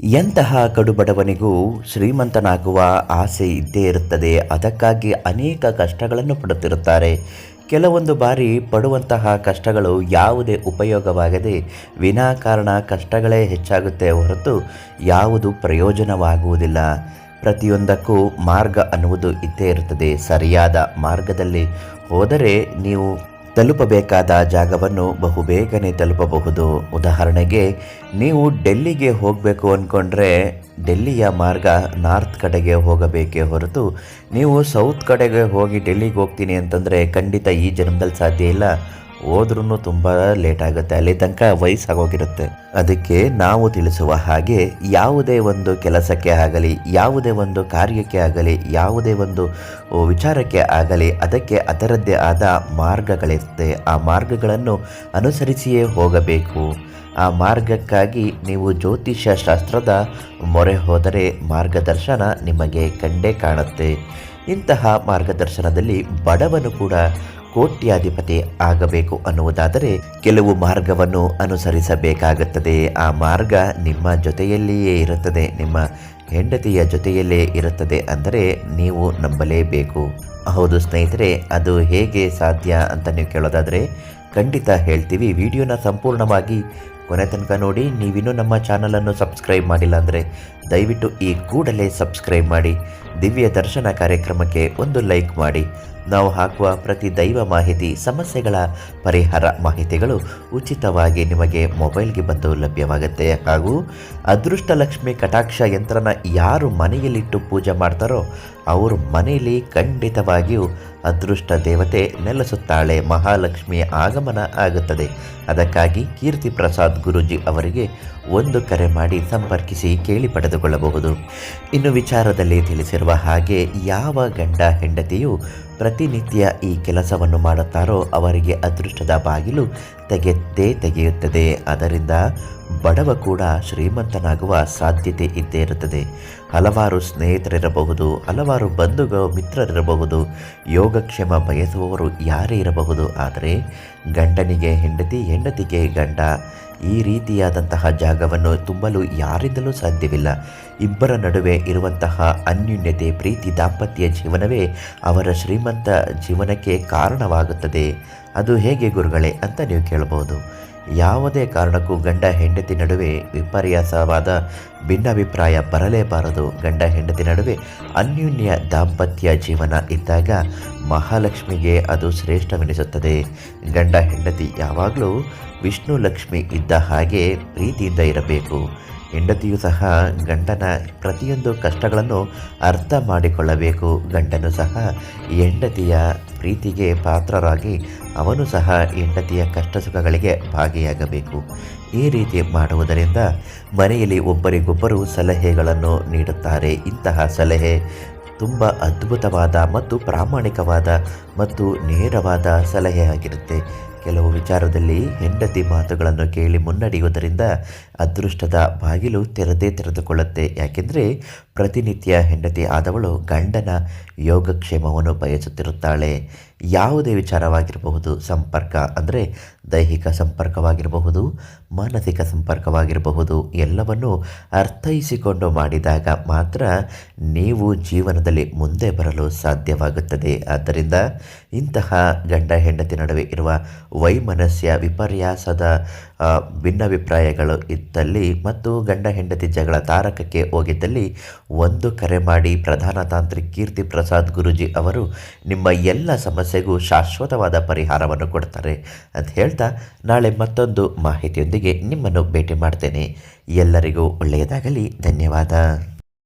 ಎಂತಹ ಕಡುಬಡವನಿಗೂ ಶ್ರೀಮಂತನಾಗುವ ಆಸೆ ಇದ್ದೇ ಇರುತ್ತದೆ. ಅದಕ್ಕಾಗಿ ಅನೇಕ ಕಷ್ಟಗಳನ್ನು ಪಡುತ್ತಿರುತ್ತಾರೆ. ಕೆಲವೊಂದು ಬಾರಿ ಪಡುವಂತಹ ಕಷ್ಟಗಳು ಯಾವುದೇ ಉಪಯೋಗವಾಗದೆ ವಿನಾಕಾರಣ ಕಷ್ಟಗಳೇ ಹೆಚ್ಚಾಗುತ್ತೆ ಹೊರತು ಯಾವುದು ಪ್ರಯೋಜನವಾಗುವುದಿಲ್ಲ. ಪ್ರತಿಯೊಂದಕ್ಕೂ ಮಾರ್ಗ ಅನ್ನುವುದು ಇದ್ದೇ ಇರುತ್ತದೆ. ಸರಿಯಾದ ಮಾರ್ಗದಲ್ಲಿ ಹೋದರೆ ನೀವು ತಲುಪಬೇಕಾದ ಜಾಗವನ್ನು ಬಹುಬೇಗನೆ ತಲುಪಬಹುದು. ಉದಾಹರಣೆಗೆ, ನೀವು ಡೆಲ್ಲಿಗೆ ಹೋಗಬೇಕು ಅಂದ್ಕೊಂಡ್ರೆ ಡೆಲ್ಲಿಯ ಮಾರ್ಗ ನಾರ್ತ್ ಕಡೆಗೆ ಹೋಗಬೇಕೇ ಹೊರತು, ನೀವು ಸೌತ್ ಕಡೆಗೆ ಹೋಗಿ ಡೆಲ್ಲಿಗೆ ಹೋಗ್ತೀನಿ ಅಂತಂದರೆ ಖಂಡಿತ ಈ ಜನ್ಮದಲ್ಲಿ ಸಾಧ್ಯ ಇಲ್ಲ. ಹೋದ್ರೂ ತುಂಬ ಲೇಟ್ ಆಗುತ್ತೆ. ಅಲ್ಲಿ ತನಕ ವಯಸ್ಸಾಗೋಗಿರುತ್ತೆ ಅದಕ್ಕೆ ನಾವು ತಿಳಿಸುವ ಹಾಗೆ ಯಾವುದೇ ಒಂದು ಕೆಲಸಕ್ಕೆ ಆಗಲಿ, ಯಾವುದೇ ಒಂದು ಕಾರ್ಯಕ್ಕೆ ಆಗಲಿ, ಯಾವುದೇ ಒಂದು ವಿಚಾರಕ್ಕೆ ಆಗಲಿ, ಅದಕ್ಕೆ ಅದರದ್ದೇ ಆದ ಮಾರ್ಗಗಳಿರುತ್ತೆ. ಆ ಮಾರ್ಗಗಳನ್ನು ಅನುಸರಿಸಿಯೇ ಹೋಗಬೇಕು. ಆ ಮಾರ್ಗಕ್ಕಾಗಿ ನೀವು ಜ್ಯೋತಿಷ್ಯ ಶಾಸ್ತ್ರದ ಮೊರೆ ಹೋದರೆ ಮಾರ್ಗದರ್ಶನ ನಿಮಗೆ ಕಂಡೇ ಕಾಣುತ್ತೆ. ಇಂತಹ ಮಾರ್ಗದರ್ಶನದಲ್ಲಿ ಬಡವನು ಕೂಡ ಕೋಟ್ಯಾಧಿಪತಿ ಆಗಬೇಕು ಅನ್ನುವುದಾದರೆ ಕೆಲವು ಮಾರ್ಗವನ್ನು ಅನುಸರಿಸಬೇಕಾಗುತ್ತದೆ. ಆ ಮಾರ್ಗ ನಿಮ್ಮ ಜೊತೆಯಲ್ಲಿಯೇ ಇರುತ್ತದೆ. ನಿಮ್ಮ ಹೆಂಡತಿಯ ಜೊತೆಯಲ್ಲೇ ಇರುತ್ತದೆ ಅಂದರೆ ನೀವು ನಂಬಲೇಬೇಕು. ಹೌದು ಸ್ನೇಹಿತರೆ, ಅದು ಹೇಗೆ ಸಾಧ್ಯ ಅಂತ ನೀವು ಕೇಳೋದಾದರೆ, ಖಂಡಿತ ಹೇಳ್ತೀವಿ. ವಿಡಿಯೋನ ಸಂಪೂರ್ಣವಾಗಿ ಕೊನೆ ತನಕ ನೋಡಿ. ನೀವಿನ್ನೂ ನಮ್ಮ ಚಾನಲನ್ನು ಸಬ್ಸ್ಕ್ರೈಬ್ ಮಾಡಿಲ್ಲ ಅಂದರೆ ದಯವಿಟ್ಟು ಈ ಕೂಡಲೇ ಸಬ್ಸ್ಕ್ರೈಬ್ ಮಾಡಿ. ದಿವ್ಯ ದರ್ಶನ ಕಾರ್ಯಕ್ರಮಕ್ಕೆ ಒಂದು ಲೈಕ್ ಮಾಡಿ. ನಾವು ಹಾಕುವ ಪ್ರತಿ ದೈವ ಮಾಹಿತಿ, ಸಮಸ್ಯೆಗಳ ಪರಿಹಾರ ಮಾಹಿತಿಗಳು ಉಚಿತವಾಗಿ ನಿಮಗೆ ಮೊಬೈಲ್ಗೆ ಬಂದು ಲಭ್ಯವಾಗುತ್ತೆ. ಹಾಗೂ ಅದೃಷ್ಟ ಲಕ್ಷ್ಮಿ ಕಟಾಕ್ಷ ಯಂತ್ರನ ಯಾರು ಮನೆಯಲ್ಲಿಟ್ಟು ಪೂಜೆ ಮಾಡ್ತಾರೋ, ಅವರು ಮನೆಯಲ್ಲಿ ಖಂಡಿತವಾಗಿಯೂ ಅದೃಷ್ಟ ದೇವತೆ ನೆಲೆಸುತ್ತಾಳೆ ಮಹಾಲಕ್ಷ್ಮಿಯ ಆಗಮನ ಆಗುತ್ತದೆ. ಅದಕ್ಕಾಗಿ ಕೀರ್ತಿ ಪ್ರಸಾದ್ ಗುರುಜಿ ಅವರಿಗೆ ಒಂದು ಕರೆ ಮಾಡಿ ಸಂಪರ್ಕಿಸಿ ಕೇಳಿ ಪಡೆದುಕೊಳ್ಳಬಹುದು. ಇನ್ನು ವಿಚಾರದಲ್ಲಿ ತಿಳಿಸಿರುವ ಹಾಗೆ ಯಾವ ಗಂಡ ಹೆಂಡತಿಯು ಪ್ರತಿನಿತ್ಯ ಈ ಕೆಲಸವನ್ನು ಮಾಡುತ್ತಾರೋ ಅವರಿಗೆ ಅದೃಷ್ಟದ ಬಾಗಿಲು ತೆಗೆತ್ತೇ ತೆಗೆಯುತ್ತದೆ. ಅದರಿಂದ ಬಡವ ಕೂಡ ಶ್ರೀಮಂತನಾಗುವ ಸಾಧ್ಯತೆ ಇದ್ದೇ ಇರುತ್ತದೆ. ಹಲವಾರು ಸ್ನೇಹಿತರಿರಬಹುದು, ಹಲವಾರು ಬಂಧುಗಳು, ಮಿತ್ರರಿರಬಹುದು, ಯೋಗಕ್ಷೇಮ ಬಯಸುವವರು ಯಾರೇ ಇರಬಹುದು. ಆದರೆ ಗಂಡನಿಗೆ ಹೆಂಡತಿ, ಹೆಂಡತಿಗೆ ಗಂಡ, ಈ ರೀತಿಯಾದಂತಹ ಜಾಗವನ್ನು ತುಂಬಲು ಯಾರಿಂದಲೂ ಸಾಧ್ಯವಿಲ್ಲ. ಇಬ್ಬರ ನಡುವೆ ಇರುವಂತಹ ಅನ್ಯೂನ್ಯತೆ, ಪ್ರೀತಿ, ದಾಂಪತ್ಯ ಜೀವನವೇ ಅವರ ಶ್ರೀಮಂತ ಜೀವನಕ್ಕೆ ಕಾರಣವಾಗುತ್ತದೆ. ಅದು ಹೇಗೆ ಗುರುಗಳೇ ಅಂತ ನೀವು ಕೇಳಬಹುದು. ಯಾವುದೇ ಕಾರಣಕ್ಕೂ ಗಂಡ ಹೆಂಡತಿ ನಡುವೆ ವಿಪರ್ಯಾಸವಾದ ಭಿನ್ನಾಭಿಪ್ರಾಯ ಬರಲೇಬಾರದು. ಗಂಡ ಹೆಂಡತಿ ನಡುವೆ ಅನ್ಯೂನ್ಯ ದಾಂಪತ್ಯ ಜೀವನ ಇದ್ದಾಗ ಮಹಾಲಕ್ಷ್ಮಿಗೆ ಅದು ಶ್ರೇಷ್ಠವೆನಿಸುತ್ತದೆ. ಗಂಡ ಹೆಂಡತಿ ಯಾವಾಗಲೂ ವಿಷ್ಣು ಲಕ್ಷ್ಮಿ ಇದ್ದ ಹಾಗೆ ಪ್ರೀತಿಯಿಂದ ಇರಬೇಕು. ಹೆಂಡತಿಯು ಸಹ ಗಂಡನ ಪ್ರತಿಯೊಂದು ಕಷ್ಟಗಳನ್ನು ಅರ್ಥ ಮಾಡಿಕೊಳ್ಳಬೇಕು. ಗಂಡನು ಸಹ ಹೆಂಡತಿಯ ಪ್ರೀತಿಗೆ ಪಾತ್ರರಾಗಿ ಅವನು ಸಹ ಹೆಂಡತಿಯ ಕಷ್ಟ ಸುಖಗಳಿಗೆ ಭಾಗಿಯಾಗಬೇಕು. ಈ ರೀತಿ ಮಾಡುವುದರಿಂದ ಮನೆಯಲ್ಲಿ ಒಬ್ಬರಿಗೊಬ್ಬರು ಸಲಹೆಗಳನ್ನು ನೀಡುತ್ತಾರೆ. ಇಂತಹ ಸಲಹೆ ತುಂಬ ಅದ್ಭುತವಾದ ಮತ್ತು ಪ್ರಾಮಾಣಿಕವಾದ ಮತ್ತು ನೇರವಾದ ಸಲಹೆ ಆಗಿರುತ್ತೆ. ಕೆಲವು ವಿಚಾರದಲ್ಲಿ ಹೆಂಡತಿ ಮಾತುಗಳನ್ನು ಕೇಳಿ ಮುನ್ನಡೆಯುವುದರಿಂದ ಅದೃಷ್ಟದ ಬಾಗಿಲು ತೆರೆದೇ ತೆರೆದುಕೊಳ್ಳುತ್ತೆ. ಯಾಕೆಂದರೆ ಪ್ರತಿನಿತ್ಯ ಹೆಂಡತಿ ಆದವಳು ಗಂಡನ ಯೋಗಕ್ಷೇಮವನ್ನು ಬಯಸುತ್ತಿರುತ್ತಾಳೆ. ಯಾವುದೇ ವಿಚಾರವಾಗಿರಬಹುದು, ಸಂಪರ್ಕ ಅಂದರೆ ದೈಹಿಕ ಸಂಪರ್ಕವಾಗಿರಬಹುದು, ಮಾನಸಿಕ ಸಂಪರ್ಕವಾಗಿರಬಹುದು, ಎಲ್ಲವನ್ನು ಅರ್ಥೈಸಿಕೊಂಡು ಮಾಡಿದಾಗ ಮಾತ್ರ ನೀವು ಜೀವನದಲ್ಲಿ ಮುಂದೆ ಬರಲು ಸಾಧ್ಯವಾಗುತ್ತದೆ. ಆದ್ದರಿಂದ ಇಂತಹ ಗಂಡ ಹೆಂಡತಿ ನಡುವೆ ಇರುವ ವೈಮನಸ್ಯ ವಿಪರ್ಯಾಸದ ಭಿನ್ನಾಭಿಪ್ರಾಯಗಳು ಇದ್ದಲ್ಲಿ ಮತ್ತು ಗಂಡ ಹೆಂಡತಿ ಜಗಳ ತಾರಕಕ್ಕೆ ಹೋಗಿದ್ದಲ್ಲಿ ಒಂದು ಕರೆ ಮಾಡಿ ಪ್ರಧಾನ ತಾಂತ್ರಿಕ್ ಕೀರ್ತಿ ಪ್ರಸಾದ್ ಗುರುಜಿ ಅವರು ನಿಮ್ಮ ಎಲ್ಲ ಸಮಸ್ಯೆಗೂ ಶಾಶ್ವತವಾದ ಪರಿಹಾರವನ್ನು ಕೊಡ್ತಾರೆ ಅಂತ ಹೇಳ್ತಾ ನಾಳೆ ಮತ್ತೊಂದು ಮಾಹಿತಿಯೊಂದಿಗೆ ನಿಮ್ಮನ್ನು ಭೇಟಿ ಮಾಡ್ತೇನೆ. ಎಲ್ಲರಿಗೂ ಒಳ್ಳೆಯದಾಗಲಿ. ಧನ್ಯವಾದ.